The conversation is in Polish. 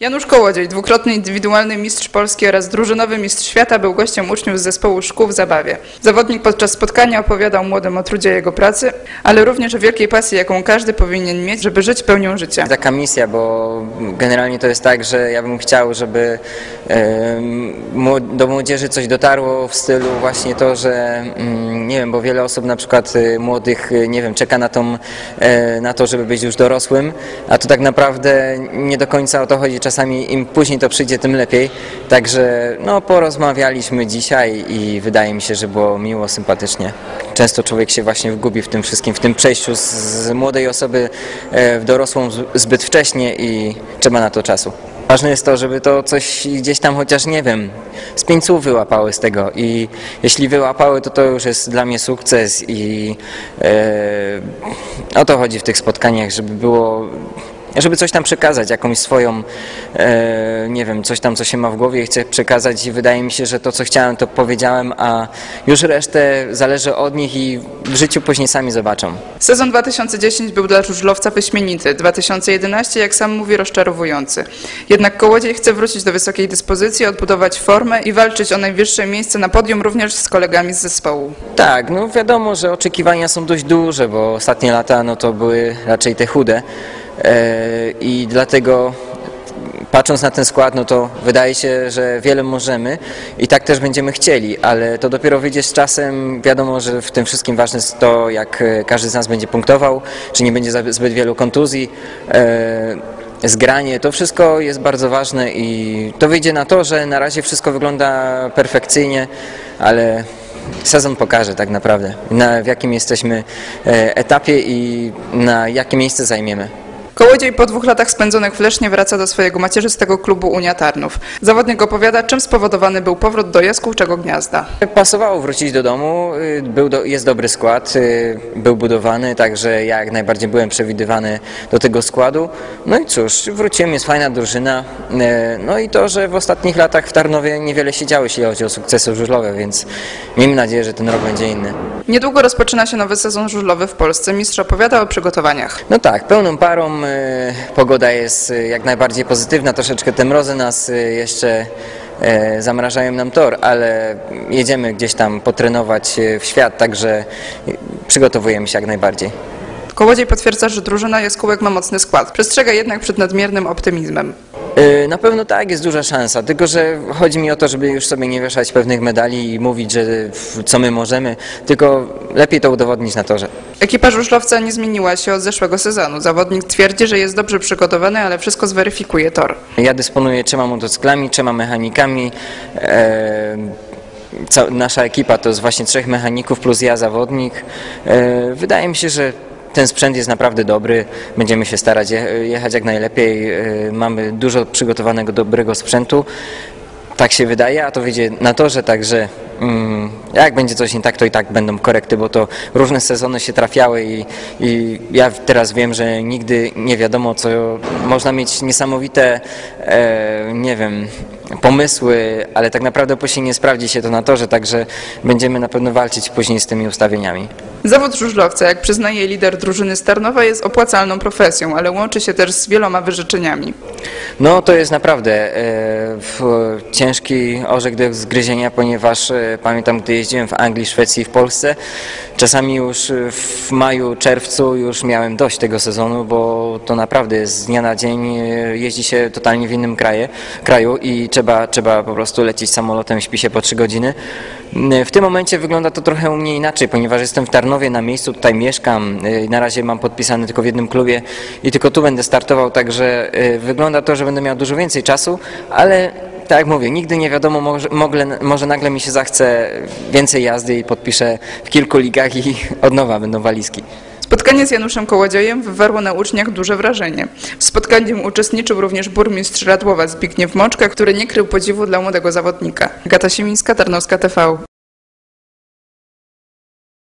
Janusz Kołodziej, dwukrotny indywidualny mistrz Polski oraz drużynowy mistrz świata, był gościem uczniów z zespołu szkół w Zabawie. Zawodnik podczas spotkania opowiadał młodym o trudzie jego pracy, ale również o wielkiej pasji, jaką każdy powinien mieć, żeby żyć pełnią życia. Taka misja, bo generalnie to jest tak, że ja bym chciał, żeby do młodzieży coś dotarło w stylu właśnie to, że mm, nie wiem, bo wiele osób na przykład y, młodych, y, nie wiem, czeka na, tą, e, na to, żeby być już dorosłym, a to tak naprawdę nie do końca o to chodzi. Czasami im później to przyjdzie, tym lepiej. Także no, porozmawialiśmy dzisiaj i wydaje mi się, że było miło, sympatycznie. Często człowiek się właśnie gubi w tym wszystkim, w tym przejściu z, z młodej osoby e, w dorosłą zbyt wcześnie i trzeba na to czasu. Ważne jest to, żeby to coś gdzieś tam chociaż, nie wiem, z pięć słów wyłapały z tego i jeśli wyłapały, to to już jest dla mnie sukces i e, o to chodzi w tych spotkaniach, żeby było żeby coś tam przekazać, jakąś swoją, e, nie wiem, coś tam, co się ma w głowie i chcę przekazać i wydaje mi się, że to, co chciałem, to powiedziałem, a już resztę zależy od nich i w życiu później sami zobaczą. Sezon 2010 był dla żużlowca wyśmienity, 2011, jak sam mówi, rozczarowujący. Jednak Kołodziej chce wrócić do wysokiej dyspozycji, odbudować formę i walczyć o najwyższe miejsce na podium również z kolegami z zespołu. Tak, no wiadomo, że oczekiwania są dość duże, bo ostatnie lata no to były raczej te chude i dlatego patrząc na ten skład, no to wydaje się, że wiele możemy i tak też będziemy chcieli, ale to dopiero wyjdzie z czasem. Wiadomo, że w tym wszystkim ważne jest to, jak e, każdy z nas będzie punktował, czy nie będzie zbyt wielu kontuzji. e, Zgranie, to wszystko jest bardzo ważne i to wyjdzie na to, że na razie wszystko wygląda perfekcyjnie, ale sezon pokaże tak naprawdę, na, w jakim jesteśmy e, etapie i na jakie miejsce zajmiemy. Kołodziej po dwóch latach spędzonych w Lesznie wraca do swojego macierzystego klubu Unia Tarnów. Zawodnik opowiada, czym spowodowany był powrót do jaskółczego gniazda. Pasowało wrócić do domu, y, był do, jest dobry skład, y, był budowany, także ja jak najbardziej byłem przewidywany do tego składu. No i cóż, wróciłem, jest fajna drużyna. y, No i to, że w ostatnich latach w Tarnowie niewiele się działo, jeśli chodzi o sukcesy żużlowe, więc miejmy nadzieję, że ten rok będzie inny. Niedługo rozpoczyna się nowy sezon żużlowy w Polsce. Mistrz opowiada o przygotowaniach. No tak, pełną parą. Y, Pogoda jest y, jak najbardziej pozytywna. Troszeczkę te mrozy nas y, jeszcze zamrażają nam tor, ale jedziemy gdzieś tam potrenować w świat, także przygotowujemy się jak najbardziej. Kołodziej potwierdza, że drużyna jaskółek ma mocny skład. Przestrzega jednak przed nadmiernym optymizmem. Y, Na pewno tak, jest duża szansa, tylko że chodzi mi o to, żeby już sobie nie wieszać pewnych medali i mówić, że co my możemy, tylko lepiej to udowodnić na torze. Ekipa żużlowca nie zmieniła się od zeszłego sezonu. Zawodnik twierdzi, że jest dobrze przygotowany, ale wszystko zweryfikuje tor. Ja dysponuję trzema motocyklami, trzema mechanikami. E, nasza ekipa to jest właśnie trzech mechaników plus ja, zawodnik. E, wydaje mi się, że ten sprzęt jest naprawdę dobry. Będziemy się starać je, jechać jak najlepiej. E, mamy dużo przygotowanego dobrego sprzętu. Tak się wydaje, a to wyjdzie na torze, także mm, jak będzie coś nie tak, to i tak będą korekty, bo to różne sezony się trafiały i, i ja teraz wiem, że nigdy nie wiadomo, co można mieć niesamowite, e, nie wiem, pomysły, ale tak naprawdę później nie sprawdzi się to na torze, także będziemy na pewno walczyć później z tymi ustawieniami. Zawód żużlowca, jak przyznaje lider drużyny Starnowa, jest opłacalną profesją, ale łączy się też z wieloma wyrzeczeniami. No to jest naprawdę e, w, ciężki orzech do zgryzienia, ponieważ e, pamiętam, gdy jeździłem w Anglii, Szwecji i w Polsce, czasami już e, w maju, czerwcu już miałem dość tego sezonu, bo to naprawdę z dnia na dzień e, jeździ się totalnie w innym kraje, kraju i trzeba, trzeba po prostu lecieć samolotem, śpi się po trzy godziny. E, W tym momencie wygląda to trochę u mnie inaczej, ponieważ jestem w Tarnowie na miejscu, tutaj mieszkam, e, na razie mam podpisany tylko w jednym klubie i tylko tu będę startował, także e, wygląda to, że będę miał dużo więcej czasu, ale tak jak mówię, nigdy nie wiadomo, może, może nagle mi się zachce więcej jazdy i podpiszę w kilku ligach i od nowa będą walizki. Spotkanie z Januszem Kołodziejem wywarło na uczniach duże wrażenie. W spotkaniu uczestniczył również burmistrz Radłowa Zbigniew Moczka, który nie krył podziwu dla młodego zawodnika. Gata Siemińska, Tarnowska TV.